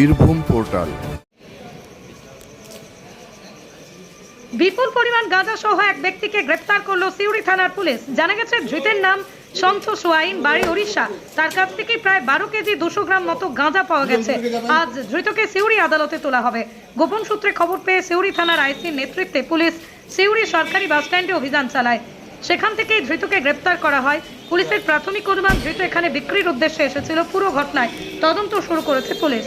Birbhum portal. বিপুল পরিমাণ গাঁজা সহ এক ব্যক্তিকে গ্রেপ্তার করল সিউড়ি থানার পুলিশ। জানা গেছে, ধৃতের নাম সন্তোষ ওয়াইন বাড়ি ওড়িশা। তার কাছ থেকে প্রায় বারো কেজি দুশো গ্রাম মতো গাঁজা পাওয়া গেছে। আজ ধৃতকে সিউড়ি আদালতে তোলা হবে। গোপন সূত্রে খবর পেয়ে সিউড়ি থানার আইসির নেতৃত্বে পুলিশ সিউড়ি সরকারি বাসস্ট্যান্ডে অভিযান চালায়। সেখান থেকেই ধৃতকে গ্রেপ্তার করা হয়। পুলিশের প্রাথমিক অনুমান, ধৃত এখানে বিক্রির উদ্দেশ্যে এসেছিল। পুরো ঘটনায় তদন্ত শুরু করেছে পুলিশ।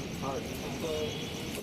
on the part.